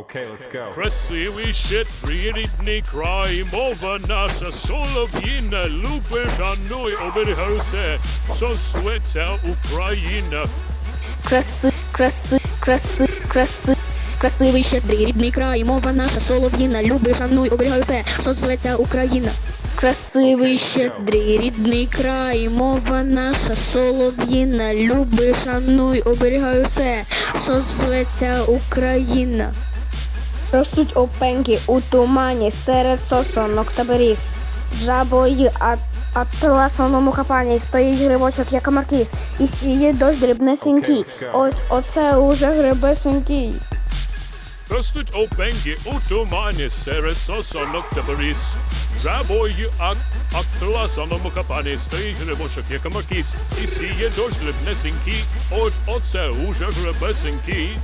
Okay, let's go. Красивий щедрий рідний край, мова наша солов'їна, люби, шануй, оберігай все, що зветься Україна. краси, краси, краси, краси. Красивий щедрий рідний край, мова наша солов'їна, люби, шануй, оберігай все, що зветься Україна. Красивий щедрий рідний край, мова наша солов'їна, люби, шануй, оберігай все, що зветься Україна. Ростуть опеньки у тумані серед сосонок та беріз. Жабої атласовому капані стоїть грибочок, як маркіз, і сіє дощ дрібнесенький. От оце уже грибесенький. Ростуть опеньки у тумані серед сосонок та беріз. Жабою ак атласаному капані стоїть грибочок, як маркіз, і сіє дощ дрібнесенький, от оце уже гребесенький.